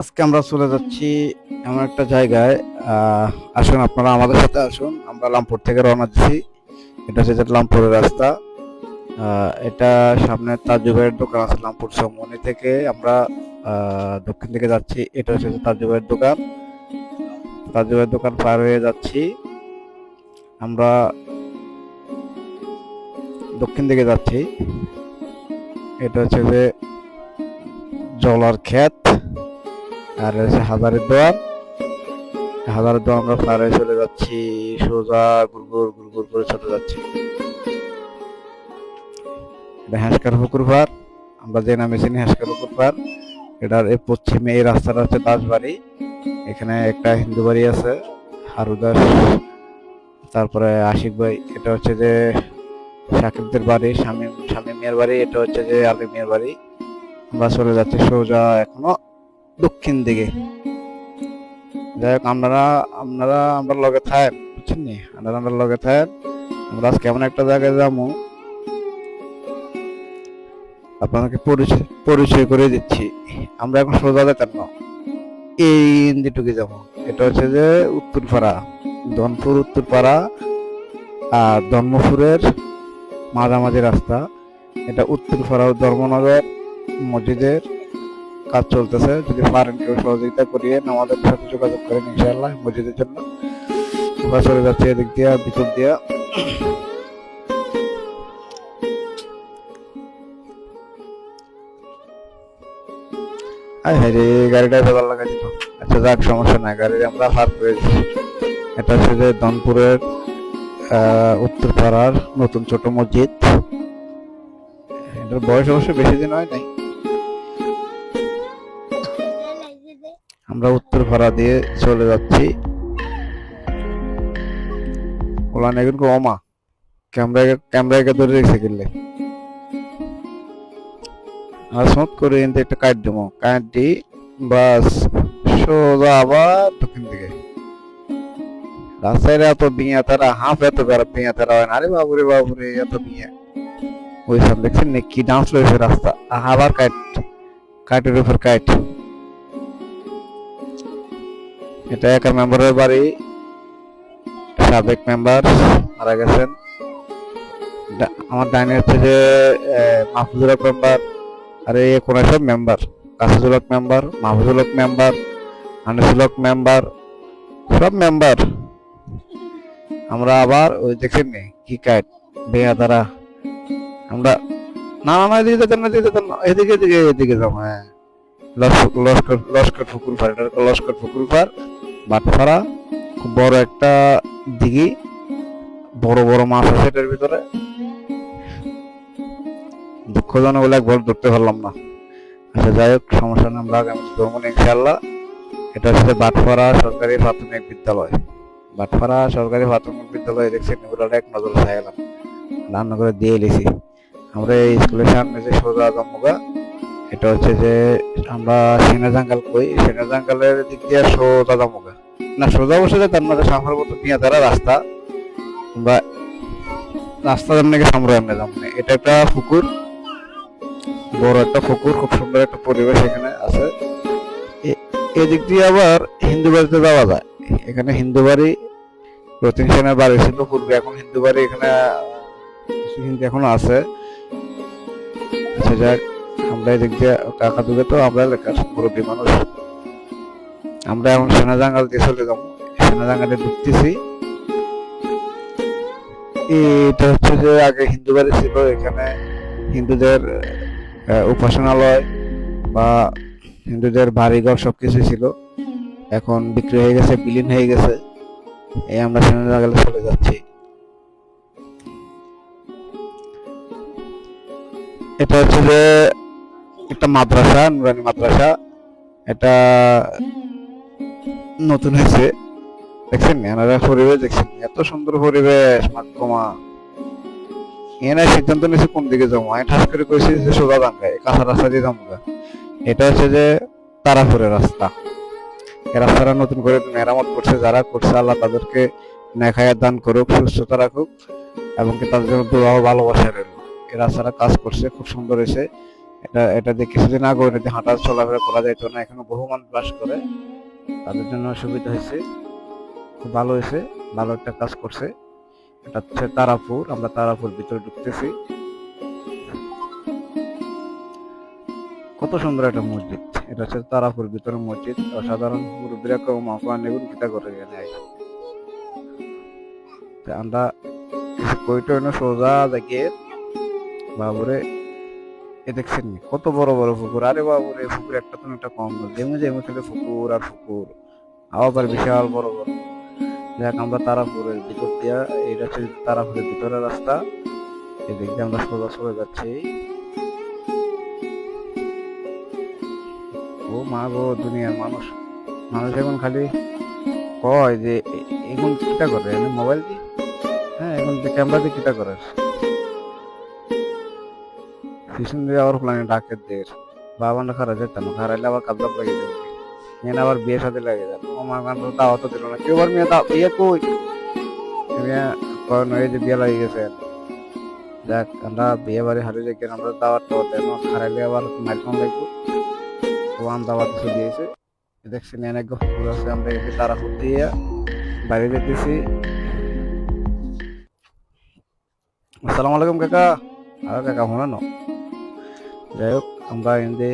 আজকে আমরা চলে যাচ্ছি এমন একটা জায়গায় আসুন আপনারা আমাদের সাথে আসুন। আমরা লামপুর থেকে রওনা দিচ্ছি এটা হচ্ছে লামপুরের রাস্তা। এটা সামনে তাজুবাইয়ের দোকান আছে লামপুর সমনি থেকে। আমরা দক্ষিণ দিকে যাচ্ছি। এটা হচ্ছে যে তাজুবের দোকান। তাজুবাইয়ের দোকান পার হয়ে যাচ্ছি। আমরা দক্ষিণ দিকে যাচ্ছি। এটা হচ্ছে যে জলার ক্ষেত। আর হচ্ছে হাজারের দোয়ার হাজারের দোয়ার আমরা পারে চলে যাচ্ছি, সোজা গুড়গুড় গুড়গুড় করে চলে যাচ্ছি। এটা হাঁসকার পুকুর পার, আমরা যে নামে চিনি হাঁসকার পুকুর পার, এটার এই পশ্চিমে এই রাস্তাটা হচ্ছে দাসবাড়ি, এখানে একটা হিন্দু বাড়ি আছে হারুদাস তারপরে আশিক ভাই, এটা হচ্ছে যে সাকিবদের বাড়ি স্বামী স্বামী মেয়ের বাড়ি, এটা হচ্ছে যে আলী মিয়ার বাড়ি। আমরা চলে যাচ্ছি সোজা এখনও। দক্ষিণ দিকে। যাই হোক, আপনারা আপনারা আমরা লগে থাকেন, বুঝছেন নি? আপনারা আমরা লগে থাকেন, আমরা আজকে এমন একটা জায়গায় যাব। আপনাদেরকে পরিচয় পরিচয় করে দিচ্ছি। আমরা এখন সোজা যেতাম না এই ইন্দিটুকে যাব। এটা হচ্ছে যে উত্তরপাড়া, ধনপুর উত্তরপাড়া আর ধর্মপুরের মাঝামাঝি রাস্তা। এটা উত্তরপাড়া ধর্মনগর মসজিদের কাজ চলতেছে, যদি পারেন কেউ সহযোগিতা করিয়ে আমাদের সাথে যোগাযোগ করেন ইনশাআল্লাহ মসজিদের জন্য। চলে যাচ্ছি এদিক দিয়া, ভিতর দিয়া। আয় হ্যাঁ উত্তরপাড়ার নতুন ছোট মসজিদ। এটার বয়স অবশ্য বেশি দিন হয় নাই। আমরা উত্তর ভাড়া দিয়ে চলে যাচ্ছি। ওলান এখন কমা ক্যামেরা ক্যামেরা ধরে রেখে গেলে। আর স্মুথ করে এনতে একটা কাট দেবো। কাট দি বাস সোজা আবার দক্ষিণ দিকে। রাস্তায় এত বিয়া, তারা হাফ এত বেড়া বিয়া, তারা হয় না। আরে বাবুরে বাবুরে, এত বিয়া। ওই সব দেখছেন কি ডান্স লয়েছে রাস্তা। আবার কাট কাটের উপর কাট এটা একা মেম্বারের বাড়ি সাবেক মেম্বার মারা গেছেন। আমার ডাইনে হচ্ছে যে মাহফুজুল হক মেম্বার আর এই কোন সব member Kasijul Haq member Mahfuzul Haq member Anisul Haq member সব মেম্বার আমরা আবার ওই দেখেন নি, কি কাট বেয়া দ্বারা আমরা না না না এদিকে যেতেন না, এদিকে যেতেন না, এদিকে এদিকে এদিকে যাব হ্যাঁ। লস্কর লস্কর লস্কর ফুকুল এটা লস্কর ফুকুল পার বাটপাড়া খুব বড় একটা দিঘি, বড় বড় মাছ আছে এটার ভিতরে। দুঃখজনক বলে একবার ধরতে পারলাম না। আচ্ছা যাই হোক, সমস্যা নেই, আমরা আগামী ধরবো না ইনশাল্লাহ এটা হচ্ছে বাটপাড়া সরকারি প্রাথমিক বিদ্যালয়। বাটপাড়া সরকারি প্রাথমিক বিদ্যালয় দেখছি ওটা এক নজর খাইলাম রান্না করে দিয়ে এলেছি। আমরা এই স্কুলের সামনে যে সোজা জম্মুগা এটা হচ্ছে যে আমরা সেনা জাঙ্গাল কই সেনা জাঙ্গালের দিক দিয়ে সোজা জম্মুগা না, সোজা বসে তার মধ্যে সামনের মতো নিয়ে তারা রাস্তা, বা রাস্তা যেমন নাকি সামনে এমনি যেমন এটা একটা পুকুর, বড় একটা পুকুর, খুব সুন্দর একটা পরিবেশ এখানে আছে। এদিক দিয়ে আবার হিন্দু বাড়িতে যাওয়া যায়। এখানে হিন্দু বাড়ি, রতিন সেনের বাড়ি ছিল পূর্বে, এখন হিন্দু বাড়ি এখানে, হিন্দু এখনও আছে। আচ্ছা যাক। এদিক দিয়ে টাকা দুগে তো, আমরা এলাকার মুরব্বী মানুষ। আমরা এখন সেনা জাঙ্গাল দিয়ে চলে যাব। সেনা জাঙ্গালে ঢুকতেছি। এটা হচ্ছে যে আগে হিন্দু বাড়ি ছিল, এখানে হিন্দুদের উপাসনালয় বা হিন্দুদের বাড়িঘর সবকিছু ছিল। এখন বিক্রি হয়ে গেছে, বিলীন হয়ে গেছে। এই আমরা সেনা জাঙ্গালে চলে যাচ্ছি। এটা হচ্ছে যে একটা মাদ্রাসা, নুরানি মাদ্রাসা। এটা নতুন হয়েছে। দেখছেন এনারা পরিবেশ দেখছেন এত সুন্দর পরিবেশ মাকমা এনার সিদ্ধান্ত নিয়েছে কোন দিকে যাব? আমি ঠাস করে কইছি যে সোজা দাঙ্গায় কাঁচা রাস্তা দিয়ে যাব এটা হচ্ছে যে তারাপুরের রাস্তা। এই রাস্তাটা নতুন করে মেরামত করছে, যারা করছে আল্লাহ তাদেরকে নেখায়া দান করুক, সুস্থতা রাখুক, এবং তাদের জন্য দোয়া ভালোবাসা রইল। এই রাস্তাটা কাজ করছে, খুব সুন্দর হয়েছে। এটা এটা দিয়ে কিছুদিন আগে এটা হাঁটা চলাফেরা করা যাইতো না, এখানে বহু মানুষ বাস করে। তাদের জন্য সুবিধা হয়েছে। খুব ভালো হয়েছে, ভালো একটা কাজ করছে। এটা হচ্ছে তারাপুর, আমরা তারাপুর ভিতরে ঢুকতেছি। কত সুন্দর একটা মসজিদ। এটা হচ্ছে তারাপুর ভিতরে মসজিদ। অসাধারণ কেউ মাফা নেবেন কিতা করে আমরা কইটা সোজা দেখে বাবুরে এ দেখছেন? কত বড় বড় পুকুর আরে বাবু রে পুকুর একটা তো একটা কম যেমন যেমন খেলে পুকুর আর পুকুর আবার বিশাল বড় বড় দেখ আমরা তারাপুরের ভিতর দিয়া এটা হচ্ছে তারাপুরের ভিতরের রাস্তা এদিক দিয়ে আমরা সোজা চলে যাচ্ছি ও মা গো দুনিয়ার মানুষ মানুষ এখন খালি কয় যে এখন কিটা করে মোবাইল দিয়ে হ্যাঁ এখন ক্যামেরা দিয়ে কিটা করে পিছন আবার প্লানে ডাকে দের বাবা না খারা যেত না খারাইলে আবার কাবলাপ লাগিয়ে দেবে। মেন আবার বিয়ে সাথে লাগিয়ে যাবে ও মা গান দাওয়াতও দিল না। কেউ আবার মেয়ে দাও, বিয়ে কই? মেয়ে কয় যে বিয়ে লাগিয়ে গেছে। যাক, আমরা বিয়ে বাড়ি হারিয়ে যাই কেন, আমরা দাওয়াত টাওয়াত দেন খারাইলে আবার মাইকন লাগবো। ও আম দাওয়াত কিছু দিয়েছে। দেখছি অনেক ফুল আছে। আমরা এদিকে তারা দিয়ে বাইরে যেতেছি। আসসালামু আলাইকুম কাকা। আর কাকা মনে ন। যাই হোক, আমরা এনে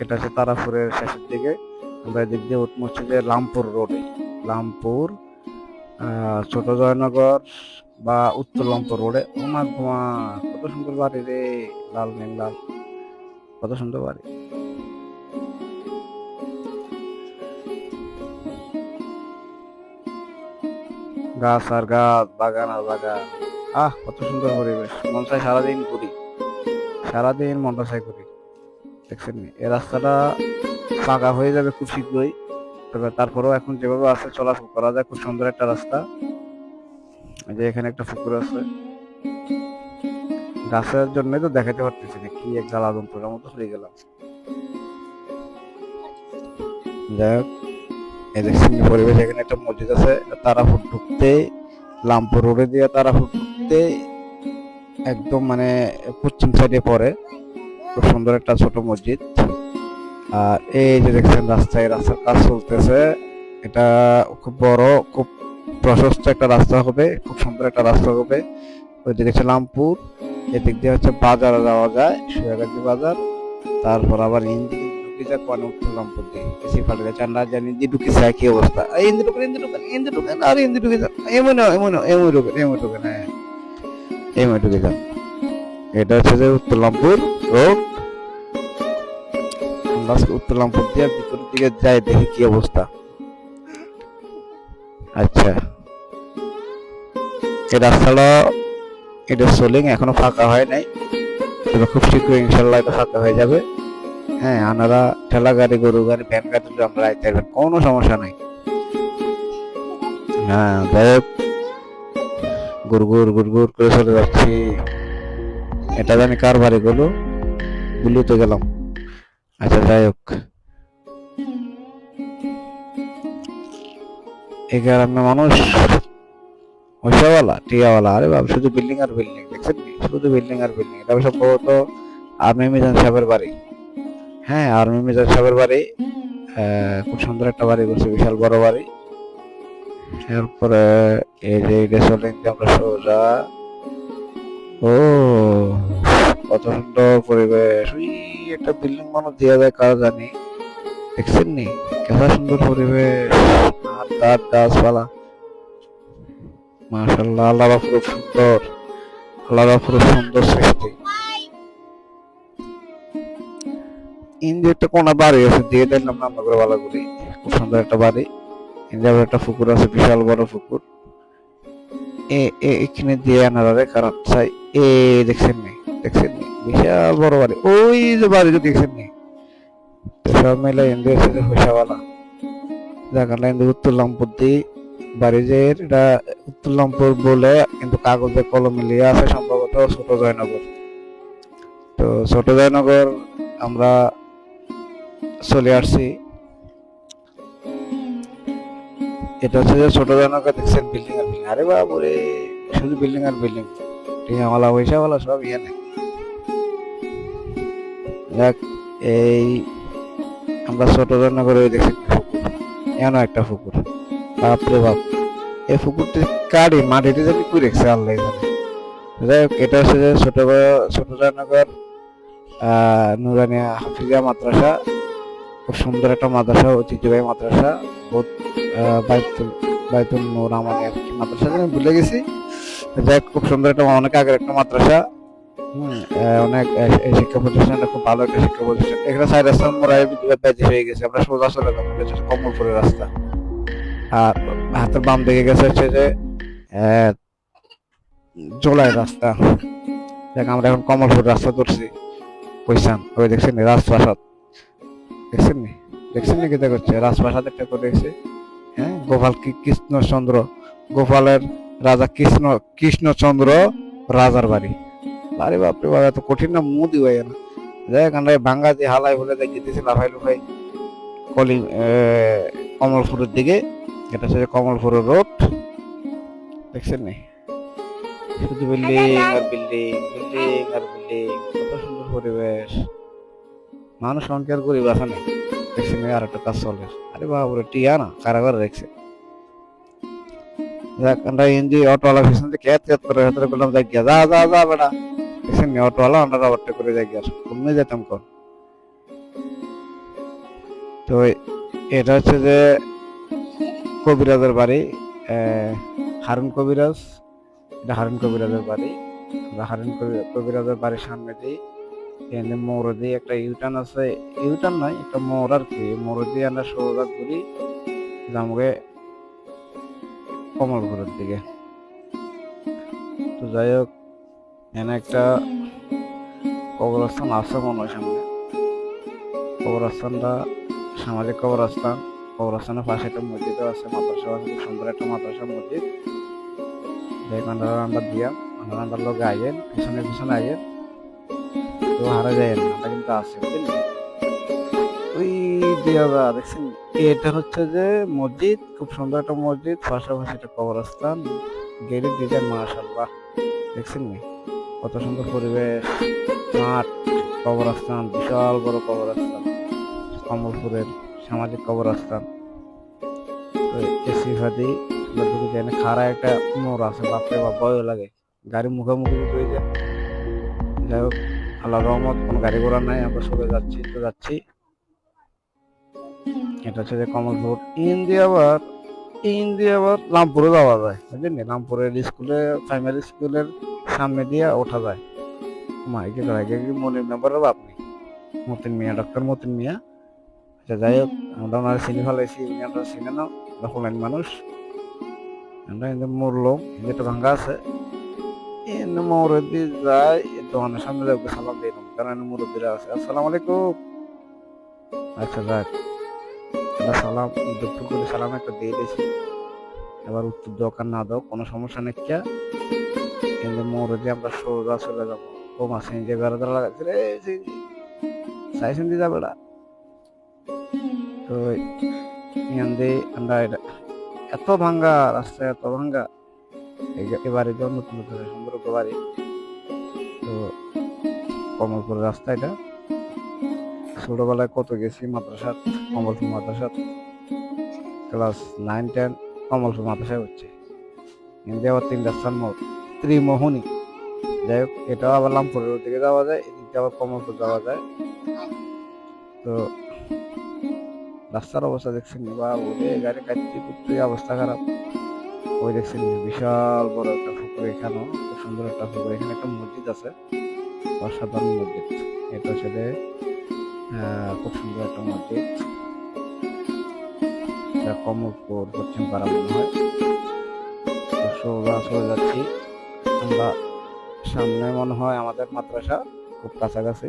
এটা হচ্ছে তারাপুরের শেষের দিকে। আমরা এদিক দিয়ে উঠবো হচ্ছে যে লামপুর রোডে লামপুর ছোট জয়নগর বা উত্তর লামপুর রোডে ওমা ঘুমা কত সুন্দর বাড়ি রে, লাল নীল লাল। কত সুন্দর বাড়ি। গাছ আর গাছ, বাগান আর বাগান। আহ, কত সুন্দর পরিবেশ। মন চাই সারাদিন ঘুরি। সারাদিন মনটা চাই ঘুরি দেখছেন? এই রাস্তাটা ফাঁকা হয়ে যাবে খুব শীঘ্রই। তবে তারপরেও এখন যেভাবে আছে, চলাচল করা যায়, খুব সুন্দর একটা রাস্তা। যে এখানে একটা পুকুর আছে। গাছের জন্যই তো দেখাতে পারতেছি না কি এক জ্বালা যন্ত্রের মতো হয়ে গেলাম যাই হোক, এই দেখছেন পরিবেশ এখানে একটা মসজিদ আছে তারাপুর ঢুকতে লামপুর রোডে দিয়ে তারাপুর ঢুকতে একদম মানে পশ্চিম সাইডে পড়ে। খুব সুন্দর একটা ছোট মসজিদ। আর এই যে দেখছেন রাস্তায়, রাস্তার কাজ চলতেছে। এটা খুব বড়, খুব প্রশস্ত একটা রাস্তা হবে, খুব সুন্দর একটা রাস্তা হবে। ওই দিকে হচ্ছে লামপুর এদিক দিয়ে হচ্ছে বাজারে যাওয়া যায় সুয়াগাছি বাজার। তারপর আবার হিন্দি ঢুকে যায় আমরা জানি অবস্থা। আর এমন এমন এমন ঢুকেন এমন এমন ঢুকে যান এটা হচ্ছে যে উত্তর লামপুর রোড। আমরা দিয়ে ভিতরের দিকে যাই, দেখি কি অবস্থা। আচ্ছা। এই রাস্তাটা, এটা সোলিং, এখনও ফাঁকা হয় নাই। তবে খুব শীঘ্রই ইনশাল্লাহ এটা ফাঁকা হয়ে যাবে। হ্যাঁ আনারা ঠেলা গাড়ি, গরু গাড়ি, ভ্যান গাড়ি আমরা কোনো সমস্যা নাই। হ্যাঁ যাই হোক। গুড়গুড় গুড়গুড় করে চলে যাচ্ছি। এটা জানি কার বাড়ি গুলো তো গেলাম। আচ্ছা যাই হোক। এই গ্রামে মানুষ পয়সাওয়ালা টিয়াওয়ালা। আরে বাবা শুধু বিল্ডিং আর বিল্ডিং দেখছেন শুধু বিল্ডিং আর বিল্ডিং এটা সম্ভবত আর্মি মিজান সাহেবের বাড়ি। হ্যাঁ আর্মি মিজান সাহেবের বাড়ি খুব সুন্দর একটা বাড়ি করছে বিশাল বড় বাড়ি। এরপরে এই যে এটা চলে আমরা সোজা। ও কত সুন্দর পরিবেশ। ওই একটা বিল্ডিং মানুষ দেওয়া যায়, কার জানি? দেখছেন নি? কত সুন্দর পরিবেশ। গাছ গাছপালা। মাশাল্লাহ আল্লাহ সুন্দর। আল্লাহ খুব সুন্দর সৃষ্টি। একটা কোনা বাড়ি আছে? দিয়ে দিলাম না আমরা করে ভালো করি খুব সুন্দর একটা বাড়ি। ইন্ডিয়ার একটা পুকুর আছে, বিশাল বড় পুকুর এখানে দিয়ে আনারে কারণ চাই। এ, দেখছেন নি? দেখছেন নি? বিশাল বড় বাড়ি। ওই যে বাড়ি যে দেখছেন নি? সব মিলে ইন্ডিয়া ছিল পয়সাওয়ালা জায়গাটা কিন্তু উত্তরলামপুর দিয়ে বাড়ি যে এটা উত্তরলামপুর বলে কিন্তু কাগজে কলমে লিয়ে আছে, সম্ভবত ছোট জয়নগর। তো ছোট জয়নগর আমরা চলে আসছি। এটা হচ্ছে যে ছোট জয়নগর দেখছেন বিল্ডিং আর বিল্ডিং আরে বাবুরে, শুধু বিল্ডিং আর বিল্ডিং টিয়াওয়ালা পয়সাওয়ালা সব ইয়ে নেই। দেখ, এই আমরা ছোট করে ওই দেখছি এমন একটা পুকুর। বাপরে বাপ। এই পুকুরটি কাটি মাটিতে যদি কুই রেখেছে আল্লাহ জানে। যাই হোক, এটা হচ্ছে যে ছোট ছোট জয়নগর আহ, নুরানিয়া হাফিজা মাদ্রাসা। খুব সুন্দর একটা মাদ্রাসা, ঐতিহ্যবাহী মাদ্রাসা। বহুত বাইতুল নূর আমাদের মাদ্রাসা যেন ভুলে গেছি। যাই খুব সুন্দর একটা অনেক আগের একটা মাদ্রাসা। অনেক এই শিক্ষা প্রতিষ্ঠানটা খুব ভালো একটা শিক্ষা প্রতিষ্ঠান। এখানে সাইড রাস্তা মোড়ায় বিদ্যুৎ হয়ে গেছে। আমরা সোজা চলে যাব কমলপুরের রাস্তা। আর হাতের বাম দিকে গেছে হচ্ছে যে জোলাই রাস্তা। দেখ আমরা এখন কমলপুর রাস্তা ধরছি। কইসান ওই দেখছেন রাজপ্রাসাদ। দেখছেন নি? দেখছেন নি? কেটে করছে রাজপ্রাসাদ একটা করে দেখছে হ্যাঁ? গোপাল কৃষ্ণচন্দ্র, গোপালের রাজা কৃষ্ণ কৃষ্ণচন্দ্র রাজার বাড়ি। আরে বাপরে বাবা এত কঠিন না, মুদি হয়ে না। দেখ, আমরা বাঙ্গা দিয়ে হালাই বলে যেতেছি লাফাই লুফাই কলি কমলপুরের দিকে। এটা হচ্ছে কমলপুরের রোড। দেখছেন নি? শুধু বিল্ডিং আর বিল্ডিং বিল্ডিং আর বিল্ডিং। কত সুন্দর পরিবেশ। মানুষ অঙ্কের গরিব আছে না? দেখছি মেয়ে আর একটা কাজ চলে। না রেখছে অটোওয়ালা পিছন করে যা যা যা বেটা দেখছেন নি অটোওয়ালা করে কমে যেতাম কোন তো এটা হচ্ছে যে কবিরাজের বাড়ি হারুন কবিরাজ এটা হারুন কবিরাজের বাড়ি হারুন কবি- কবিরাজের বাড়ির সামনে দিয়ে এখানে মোড় দিয়ে একটা ইউটার্ন আছে। ইউটার্ন নয়, একটা মোড় আর কি। মোড় দিয়ে আমরা সোজা ঘুরি যামগে কমলপুরের দিকে। তো যাই হোক, এখানে একটা কবরস্থান আছে মনে হয় সামনে। কবরস্থানটা সামাজিক কবরস্থান। কবরস্থানের পাশে একটা মসজিদও আছে, মাদ্রাসা আছে। খুব সুন্দর একটা মাদ্রাসা মসজিদ। দেখ আমরা আমরা দিয়া আমরা আমরা লোক আইয়েন, পিছনে পিছনে আইয়েন। তো হারা যায় না আমরা কিন্তু আছে, বুঝলি? ওই দিয়া যা দেখছেন? এটা হচ্ছে যে মসজিদ, খুব সুন্দর একটা মসজিদ, পাশাপাশি একটা কবরস্থান গেটের ডিজাইন মাশাল্লাহ দেখছেন কত সুন্দর পরিবেশ, মাঠ, কবরস্থান, বিশাল বড় কবরস্থান, কমলপুরের সামাজিক কবরস্থান। তো এসি ফাদি লোকগুলো যেখানে খাড়া একটা মোড় আছে, বাপরে বাপ ভয় লাগে। গাড়ি মুখোমুখি হয়ে যায়, যাই হোক। আল্লাহ রহমত, কোনো গাড়ি ঘোড়া নাই, আমরা সবাই যাচ্ছি, তো যাচ্ছি। এটা হচ্ছে যে কমলপুর ইন্দি আবার ইন্দি আবার রামপুরে যাওয়া যায়, বুঝলেন নি? রামপুরের স্কুলে প্রাইমারি স্কুলের সামনে দিয়ে ওঠা যায়। মাইকে কি মনির নাম্বারের বাপ নেই মতিন মিয়া ডক্টর মতিন মিয়া। আচ্ছা যাই হোক, আমরা ওনার চিনি ফেলাইছি উনি আমরা চিনে আমরা হোলাইন মানুষ। আমরা কিন্তু মরলো যেটা ভাঙ্গা আছে। এনে মৌরদি যায় দোকানের সামনে যাব সালাম দিয়ে নাম কারণ মুরব্বীরা আছে? আসসালামু আলাইকুম। আচ্ছা যাক। সালাম দুঃখ করে সালাম একটা দিয়ে দিয়েছি। এবার উত্তর দোকান না দাও, কোনো সমস্যা নেই কিয়া কিন্তু মৌরদি আমরা সোজা চলে যাব। ও মাসে যে বেড়া ধরা লাগাচ্ছে রে সাইসেন দিয়ে যাবে তো এখান দিয়ে আমরা এত ভাঙ্গা রাস্তা, এত ভাঙ্গা। এবারে নতুন নতুন একটা বাড়ি। তো কমলপুর রাস্তা এটা। ছোটবেলায় কত গেছি? মাদ্রাসাত কমলপুর মাদ্রাসাত ক্লাস নাইন টেন কমলপুর মাদ্রাসায় হচ্ছে। হিন্দি আবার তিনটা স্থান মোট ত্রিমোহনী। যাই হোক এটাও আবার লামপুরের দিকে যাওয়া যায় এদিকে আবার কমলপুর যাওয়া যায়। তো রাস্তার অবস্থা দেখছেন বা ওরে গাড়ি কাটতে কুটতে অবস্থা খারাপ। ওই দেখছেন বিশাল বড় একটা পুকুর এখানেও খুব সুন্দর একটা পুকুর। এখানে একটা মসজিদ আছে, অসাধারণ মসজিদ। এটা হচ্ছে খুব সুন্দর একটা মসজিদ। এটা কমলপুর, পশ্চিম পাড়া মনে হয়। সোজা চলে যাচ্ছি। আমরা সামনে মনে হয় আমাদের মাদ্রাসা, খুব কাছাকাছি।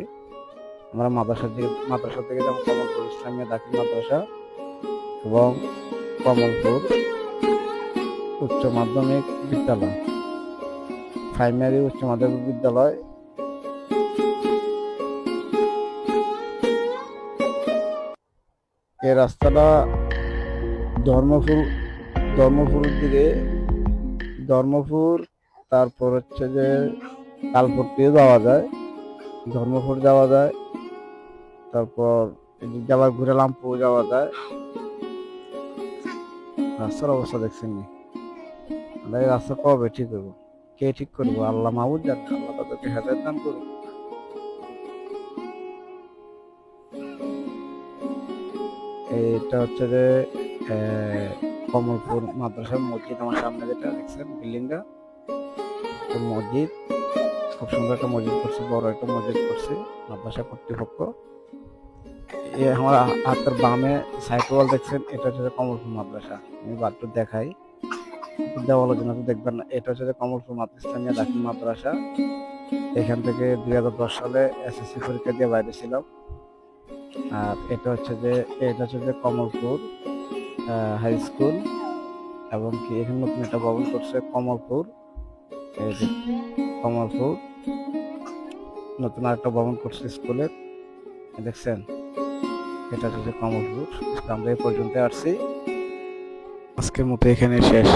আমরা মাদ্রাসার দিকে মাদ্রাসার দিকে যেমন কমলপুর ইসলামিয়া দাখিল মাদ্রাসা এবং কমলপুর। উচ্চ মাধ্যমিক বিদ্যালয়। প্রাইমারি উচ্চ মাধ্যমিক বিদ্যালয়। এই রাস্তাটা ধর্মপুর, ধর্মপুরের দিকে। ধর্মপুর, তারপর হচ্ছে যে কালপট্টিও যাওয়া যায়। ধর্মপুর যাওয়া যায়। তারপর দিয়ে ঘুরে লামপুর যাওয়া যায়। রাস্তার অবস্থা দেখছেন নি আমরা রাস্তা কবে ঠিক করব? কে ঠিক করব? আল্লাহ মাহবুদ জানে আল্লাহ তাদেরকে হেদায়ত দান করুন এটা হচ্ছে যে কমলপুর মাদ্রাসার মসজিদ, আমার সামনে যেটা দেখছেন, বিল্ডিংটা। মসজিদ, খুব সুন্দর একটা মসজিদ করছে, বড় একটা মসজিদ করছে, মাদ্রাসা কর্তৃপক্ষ। এ, আমার হাতের বামে সাইড ওয়াল দেখছেন, এটা হচ্ছে কমলপুর মাদ্রাসা। আমি বাট্টু দেখাই। জন্য দেখবেন না। এটা হচ্ছে কমলপুর ইসলামিয়া দাখিল মাদ্রাসা। এখান থেকে দুই হাজার দশ সালে এসএসসি পরীক্ষা দিয়ে বাইরে ছিলাম। আর এটা হচ্ছে যে, এটা হচ্ছে যে কমলপুর হাই স্কুল এবং কি এখানে নতুন একটা ভবন করছে কমলপুর কমলপুর নতুন আরেকটা ভবন করছে স্কুলের দেখছেন? এটা হচ্ছে কমলপুর আমরা এই পর্যন্ত আসছি। আজকের মতো এখানে শেষ।